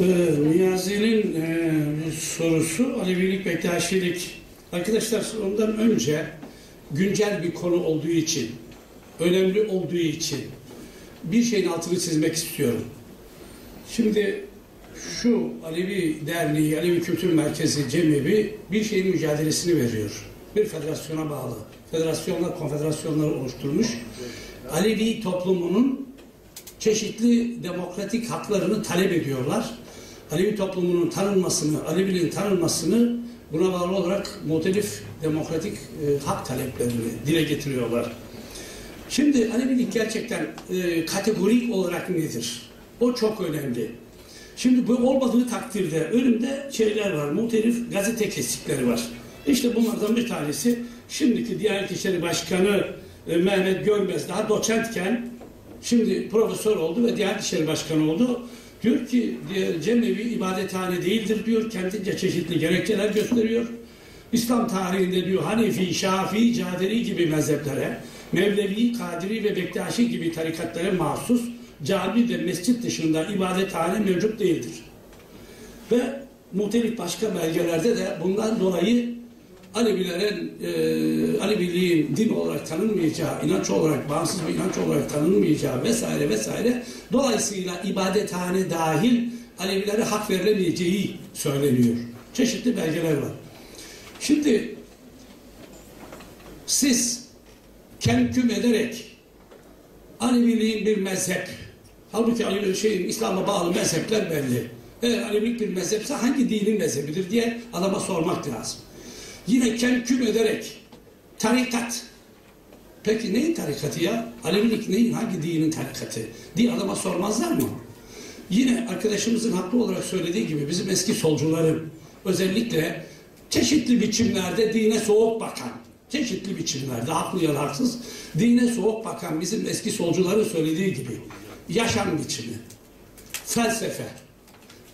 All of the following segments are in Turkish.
Ee, Niyazi'nin e, sorusu Alevilik Bektaşilik. Arkadaşlar ondan önce güncel bir konu olduğu için, önemli olduğu için bir şeyin altını çizmek istiyorum. Şimdi şu Alevi Derneği, Alevi Kültür Merkezi Cemevi bir şeyin mücadelesini veriyor. Bir federasyona bağlı. Federasyonlar, konfederasyonları oluşturmuş. Alevi toplumunun çeşitli demokratik haklarını talep ediyorlar. Alevi toplumunun tanınmasını, Aleviliğin tanınmasını buna bağlı olarak muhtelif demokratik e, hak taleplerini dile getiriyorlar. Şimdi Alevilik gerçekten e, kategorik olarak nedir? O çok önemli. Şimdi bu olmadığı takdirde önümde şeyler var, muhtelif gazete kesikleri var. İşte bunlardan bir tanesi şimdiki Diyanet İşleri Başkanı e, Mehmet Görmez daha doçentken şimdi profesör oldu ve Diyanet İşleri Başkanı oldu. Diyor ki diye, cemevi ibadethane değildir diyor. Kendince çeşitli gerekçeler gösteriyor. İslam tarihinde diyor Hanefi, Şafii, Caderi gibi mezheplere, Mevlevi, Kadiri ve Bektaşi gibi tarikatlara mahsus cami ve mescit dışında ibadethane mevcut değildir. Ve muhtelif başka belgelerde de bundan dolayı Alevilerin, e, Aleviliğin din olarak tanınmayacağı, inanç olarak, bağımsız bir inanç olarak tanınmayacağı vesaire vesaire dolayısıyla ibadethane dahil Alevilere hak verilemeyeceği söyleniyor. Çeşitli belgeler var. Şimdi siz kenküm ederek Aleviliğin bir mezhep, halbuki Alevi şeyin İslam'a bağlı mezhepler belli. Eğer Alevilik bir mezhepse hangi dinin mezhebidir diye adama sormak lazım. Yine kenküm ederek tarikat. Peki neyin tarikatı ya? Alevilik neyin, hangi dinin tarikatı? diye adama sormazlar mı? Yine arkadaşımızın haklı olarak söylediği gibi bizim eski solcuların özellikle çeşitli biçimlerde dine soğuk bakan, çeşitli biçimlerde haklı ya haksız dine soğuk bakan bizim eski solcuların söylediği gibi yaşam biçimi, felsefe,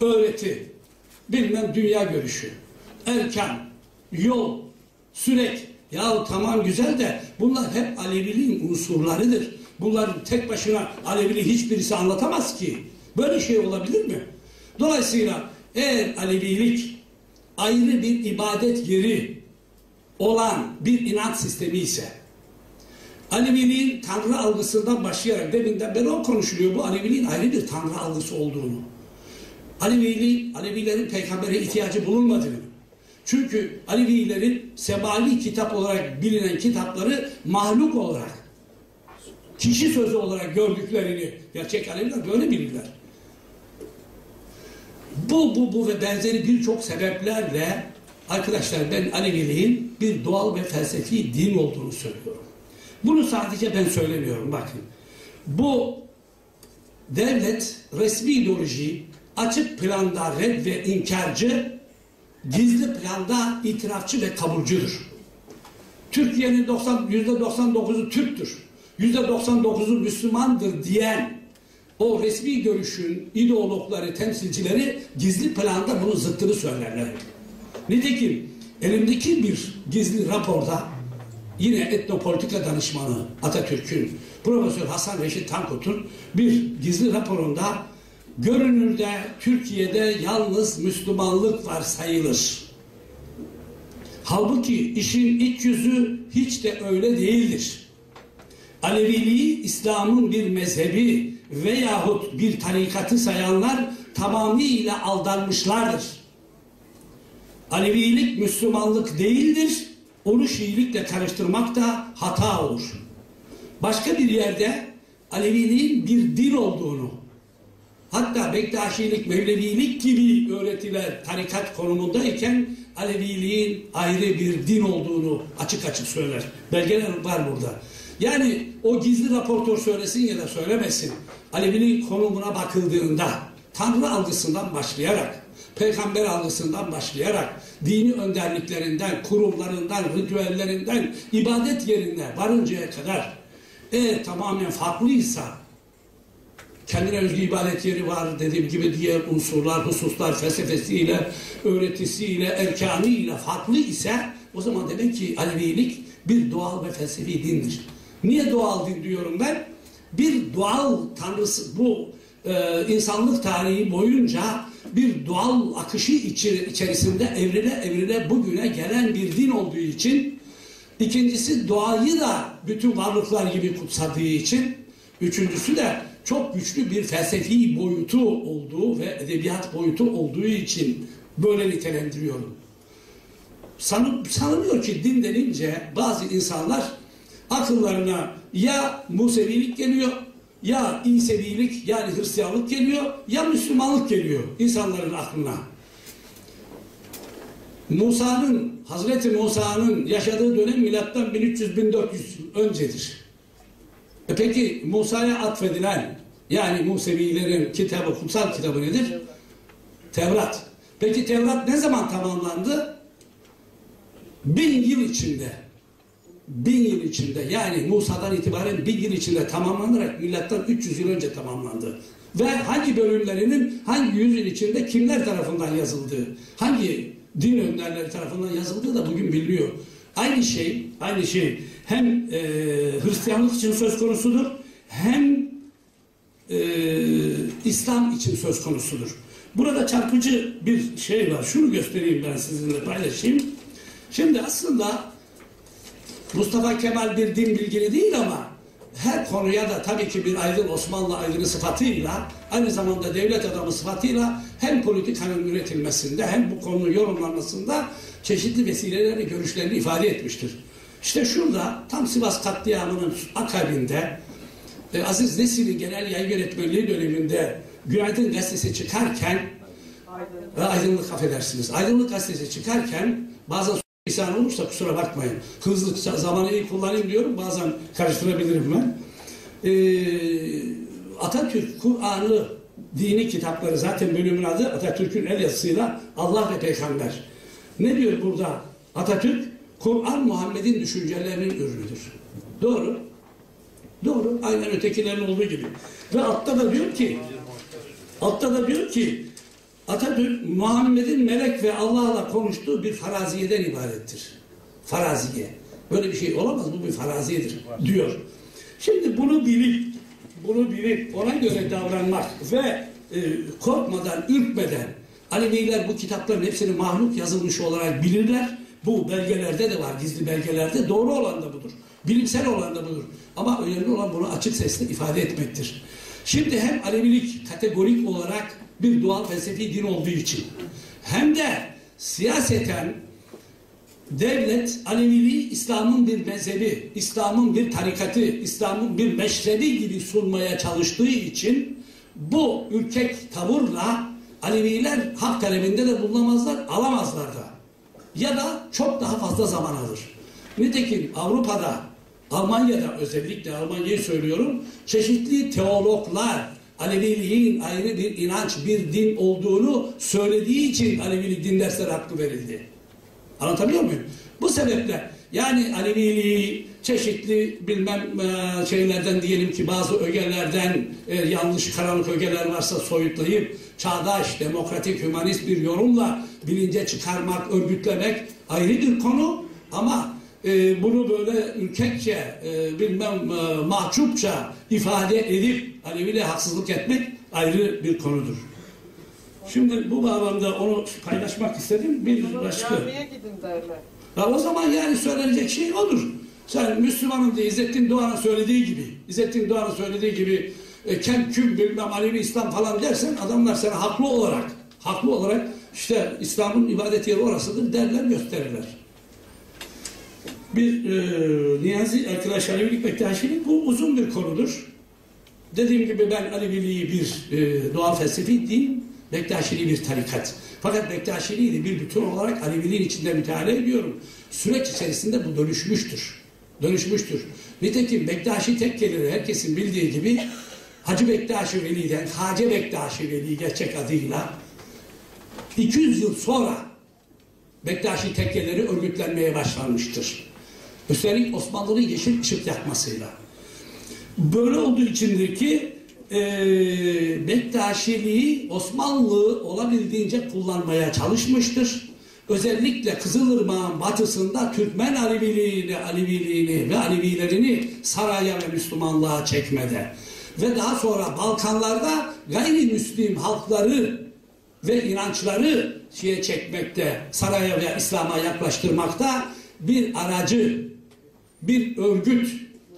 öğreti, bilmem dünya görüşü, erkan, yol, sürek. Ya tamam güzel de bunlar hep Aleviliğin unsurlarıdır. Bunlar tek başına Alevili hiçbirisi anlatamaz ki. Böyle şey olabilir mi? Dolayısıyla eğer Alevilik ayrı bir ibadet yeri olan bir inanç sistemi ise Aleviliğin Tanrı algısından başlayarak deminden beri o konuşuluyor bu Aleviliğin ayrı bir Tanrı algısı olduğunu. Alevili, Alevilerin peygambere ihtiyacı bulunmadığını, çünkü Alevilerin semali kitap olarak bilinen kitapları mahluk olarak, kişi sözü olarak gördüklerini gerçek Aleviler böyle bilirler. Bu, bu, bu ve benzeri birçok sebeplerle arkadaşlar ben Aleviliğin bir doğal ve felsefi din olduğunu söylüyorum. Bunu sadece ben söylemiyorum bakın. Bu devlet resmi ideoloji açık planda red ve inkarcı gizli planda itirafçı ve kabulcüdür. Türkiye'nin yüzde 99'u Türktür. Yüzde 99'u Müslümandır diyen o resmi görüşün ideologları, temsilcileri gizli planda bunun zıttını söylerler. Nitekim elimdeki bir gizli raporda yine etnopolitika danışmanı Atatürk'ün Profesör Hasan Reşit Tankut'un bir gizli raporunda görünürde Türkiye'de yalnız Müslümanlık var sayılır. Halbuki işin iç yüzü hiç de öyle değildir. Aleviliği İslam'ın bir mezhebi veyahut bir tarikatı sayanlar tamamıyla aldanmışlardır. Alevilik Müslümanlık değildir. Onu Şiilikle karıştırmak da hata olur. Başka bir yerde Aleviliğin bir din olduğunu, hatta Bektaşilik, Mevlevilik gibi öğretiler tarikat konumundayken Aleviliğin ayrı bir din olduğunu açık açık söyler. Belgeler var burada. Yani o gizli raportör söylesin ya da söylemesin. Aleviliğin konumuna bakıldığında Tanrı algısından başlayarak, peygamber algısından başlayarak, dini önderliklerinden, kurumlarından, ritüellerinden, ibadet yerine varıncaya kadar eğer tamamen farklıysa kendine özgü ibadet yeri var dediğim gibi diğer unsurlar, hususlar felsefesiyle, öğretisiyle, erkanıyla farklı ise o zaman demek ki Alevilik bir doğal ve felsefi dindir. Niye doğal din diyorum ben? Bir doğal tanrısı bu e, insanlık tarihi boyunca bir doğal akışı içerisinde evrile evrile bugüne gelen bir din olduğu için ikincisi doğayı da bütün varlıklar gibi kutsadığı için üçüncüsü de çok güçlü bir felsefi boyutu olduğu ve edebiyat boyutu olduğu için böyle nitelendiriyorum. Sanı, sanılıyor ki din denince bazı insanlar akıllarına ya Musevilik geliyor ya İsevilik yani Hristiyanlık geliyor ya Müslümanlık geliyor insanların aklına. Musa'nın, Hazreti Musa'nın yaşadığı dönem milattan 1300-1400 öncedir. E peki Musa'ya atfedilen yani Musevilerin kitabı, kutsal kitabı nedir? Tevrat. Peki Tevrat ne zaman tamamlandı? Bin yıl içinde bin yıl içinde yani Musa'dan itibaren bin yıl içinde tamamlanarak milattan 300 yıl önce tamamlandı. Ve hangi bölümlerinin hangi yüzyıl içinde kimler tarafından yazıldığı, hangi din önderleri tarafından yazıldığı da bugün biliniyor. Aynı şey, aynı şey hem e, Hristiyanlık için söz konusudur, hem e, İslam için söz konusudur. Burada çarpıcı bir şey var. Şunu göstereyim ben sizinle paylaşayım. Şimdi aslında Mustafa Kemal bir din bilgili değil ama her konuya da tabii ki bir aydın Osmanlı aydını sıfatıyla aynı zamanda devlet adamı sıfatıyla hem politikanın üretilmesinde hem bu konunun yorumlanmasında çeşitli vesilelerle görüşlerini ifade etmiştir. İşte şurada tam Sivas katliamının akabinde e, Aziz Nesin'in genel yayın yönetmenliği döneminde Günaydın gazetesi çıkarken Aydınlık, aydınlık affedersiniz. Aydınlık gazetesi çıkarken bazen İhsan olursa kusura bakmayın. Hızlı zamanı iyi kullanayım diyorum. Bazen karıştırabilirim ben. Ee, Atatürk Kur'an'ı dini kitapları zaten bölümün adı Atatürk'ün el yazısıyla Allah ve Peygamber. Ne diyor burada Atatürk? Kur'an Muhammed'in düşüncelerinin ürünüdür. Doğru. Doğru. Aynen ötekilerin olduğu gibi. Ve altta da diyor ki altta da diyor ki Atatürk Muhammed'in melek ve Allah'la konuştuğu bir faraziyeden ibarettir. Faraziye. Böyle bir şey olamaz. Bu bir faraziyedir diyor. Şimdi bunu bilip bunu bilip ona göre davranmak ve e, korkmadan, ürkmeden Aleviler bu kitapların hepsini mahluk yazılmış olarak bilirler. Bu belgelerde de var, gizli belgelerde. Doğru olan da budur. Bilimsel olan da budur. Ama önemli olan bunu açık sesle ifade etmektir. Şimdi hem Alevilik kategorik olarak bir doğal felsefi din olduğu için hem de siyaseten devlet Aleviliği İslam'ın bir mezhebi, İslam'ın bir tarikatı, İslam'ın bir meşrebi gibi sunmaya çalıştığı için bu ürkek tavırla Aleviler hak talebinde de bulunamazlar, alamazlar da. Ya da çok daha fazla zaman alır. Nitekim Avrupa'da, Almanya'da özellikle Almanya'yı söylüyorum, çeşitli teologlar, Aleviliğin ayrı bir inanç, bir din olduğunu söylediği için Alevilik din dersleri hakkı verildi. Anlatabiliyor muyum? Bu sebeple yani Aleviliği çeşitli bilmem e, şeylerden diyelim ki bazı ögelerden yanlış karanlık ögeler varsa soyutlayıp çağdaş, demokratik, hümanist bir yorumla bilince çıkarmak, örgütlemek ayrı bir konu ama e, bunu böyle ürkekçe, e, bilmem e, mahcupça ifade edip Alevi'yle haksızlık etmek ayrı bir konudur. Şimdi bu bağlamda onu paylaşmak istedim. Bir başka. Camiye gidin derler. Ya o zaman yani söylenecek şey odur. Sen Müslümanım diye İzzettin Doğan'ın söylediği gibi, İzzettin Doğan'ın söylediği gibi e, kem küm bilmem Alevi İslam falan dersen adamlar sana haklı olarak, haklı olarak işte İslam'ın ibadet yeri orasıdır derler gösterirler bir e, Niyazi arkadaş Alevilik Bektaşilik bu uzun bir konudur. Dediğim gibi ben Aleviliği bir e, doğal felsefi din, Bektaşiliği bir tarikat. Fakat Bektaşiliği de bir bütün olarak Aleviliğin içinde müteala ediyorum. Süreç içerisinde bu dönüşmüştür. Dönüşmüştür. Nitekim Bektaşi tekkeleri herkesin bildiği gibi Hacı Bektaşi Veli'den Hace Bektaşi Veli gerçek adıyla 200 yıl sonra Bektaşi tekkeleri örgütlenmeye başlanmıştır. Üstelik Osmanlı'nın yeşil ışık yakmasıyla. Böyle olduğu içindir ki e, Bektaşiliği Osmanlı olabildiğince kullanmaya çalışmıştır. Özellikle Kızılırmak'ın batısında Türkmen Aleviliğini, Aleviliğini ve Alevilerini saraya ve Müslümanlığa çekmede ve daha sonra Balkanlarda gayrimüslim halkları ve inançları şeye çekmekte, saraya ve İslam'a yaklaştırmakta bir aracı, bir örgüt,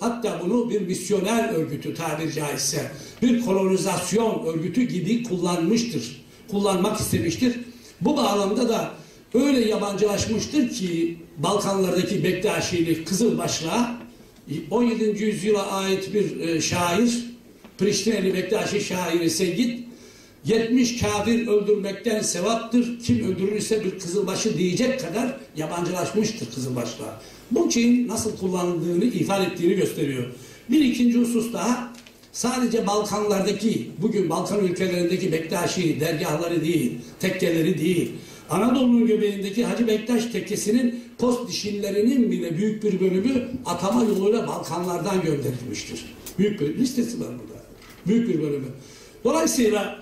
hatta bunu bir misyoner örgütü tabiri caizse, bir kolonizasyon örgütü gibi kullanmıştır, kullanmak istemiştir. Bu bağlamda da öyle yabancılaşmıştır ki Balkanlardaki Bektaşilik Kızılbaşlığa 17. yüzyıla ait bir e, şair, Priştineli Bektaşi şairi Seyyid 70 kafir öldürmekten sevaptır. Kim öldürürse bir kızılbaşı diyecek kadar yabancılaşmıştır kızılbaşlar. Bu şeyin nasıl kullanıldığını ifade ettiğini gösteriyor. Bir ikinci husus daha sadece Balkanlardaki, bugün Balkan ülkelerindeki Bektaşi dergahları değil, tekkeleri değil, Anadolu'nun göbeğindeki Hacı Bektaş tekkesinin post dişillerinin bile büyük bir bölümü atama yoluyla Balkanlardan gönderilmiştir. Büyük bir listesi var burada. Büyük bir bölümü. Dolayısıyla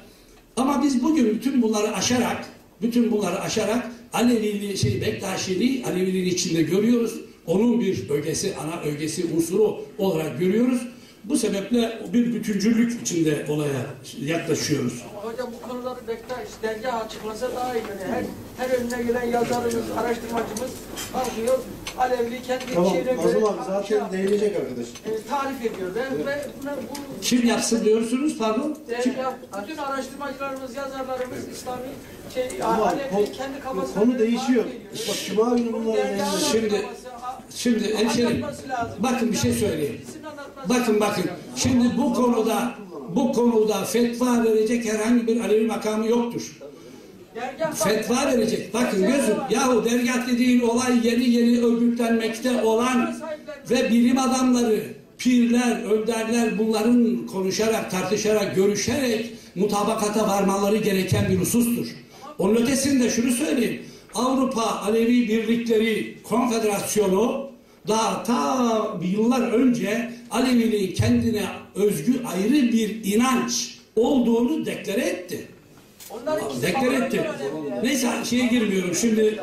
ama biz bugün bütün bunları aşarak, bütün bunları aşarak Aleviliği, şey Bektaşiliği Aleviliğin içinde görüyoruz. Onun bir ögesi, ana ögesi unsuru olarak görüyoruz. Bu sebeple bir bütüncülük içinde olaya yaklaşıyoruz. Ama hocam bu konuları Bektaş dergah açıklasa daha iyi. Yani her, her önüne gelen yazarımız, araştırmacımız kalkıyor. Alevli kendi Tamam, şeyine göre abi zaten değinecek arkadaş. e, tarif ediyor. Ve, ve buna, bu Kim yapsın diyorsunuz pardon? Dergah, bütün araştırmacılarımız, yazarlarımız İslami şey, Ama Alevli kendi kafasına konu değişiyor. Bak, Cuma günü değineceğiz. Şimdi- Şimdi lazım. bakın bir şey söyleyeyim. Bakın bakın. Şimdi bu konuda bu konuda fetva verecek herhangi bir Alevi makamı yoktur. Fetva verecek. Bakın gözüm yahu dergah dediğin olay yeni yeni örgütlenmekte olan ve bilim adamları, pirler, önderler bunların konuşarak, tartışarak, görüşerek mutabakata varmaları gereken bir husustur. Onun ötesinde şunu söyleyeyim. Avrupa Alevi Birlikleri Konfederasyonu daha ta yıllar önce Aleviliğin kendine özgü ayrı bir inanç olduğunu deklare etti. Onların ikisi Deklar kavramı etti. Neyse şeye girmiyorum şimdi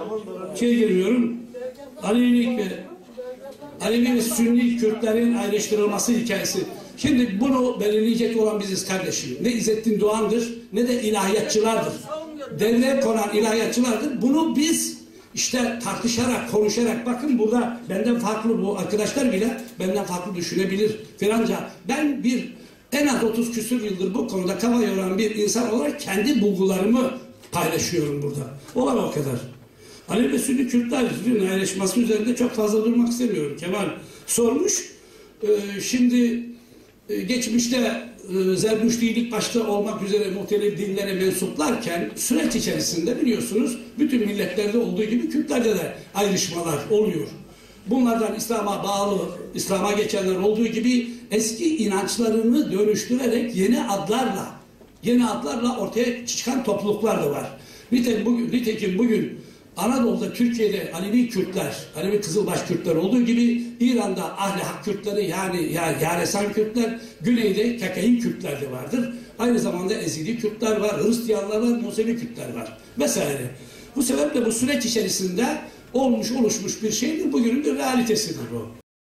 şeye girmiyorum. Alevilik ve Alevi ve Sünni Kürtlerin ayrıştırılması hikayesi. Şimdi bunu belirleyecek olan biziz kardeşim. Ne İzzettin Doğan'dır ne de ilahiyatçılardır. Devlet konan ilahiyatçılardır. Bunu biz işte tartışarak, konuşarak bakın burada benden farklı bu arkadaşlar bile benden farklı düşünebilir filanca. Ben bir en az 30 küsur yıldır bu konuda kafa yoran bir insan olarak kendi bulgularımı paylaşıyorum burada. Olan o kadar. Alevi ve Sünni Kürtlerin ayrışması üzerinde çok fazla durmak istemiyorum. Kemal sormuş. Ee, şimdi geçmişte e, Zerdüştilik başta olmak üzere muhtelif dinlere mensuplarken süreç içerisinde biliyorsunuz bütün milletlerde olduğu gibi Kürtlerde de ayrışmalar oluyor. Bunlardan İslam'a bağlı, İslam'a geçenler olduğu gibi eski inançlarını dönüştürerek yeni adlarla, yeni adlarla ortaya çıkan topluluklar da var. Nitekim bugün, nitekim bugün Anadolu'da, Türkiye'de Alevi Kürtler, Alevi Kızılbaş Kürtler olduğu gibi İran'da Ahli Hak Kürtleri yani ya, Yaresan Kürtler, Güney'de Kakayi Kürtler de vardır. Aynı zamanda Ezidi Kürtler var, Hristiyanlar var, Musevi Kürtler var vesaire. Bu sebeple bu süreç içerisinde olmuş oluşmuş bir şeydir. Bugünün bir realitesidir bu.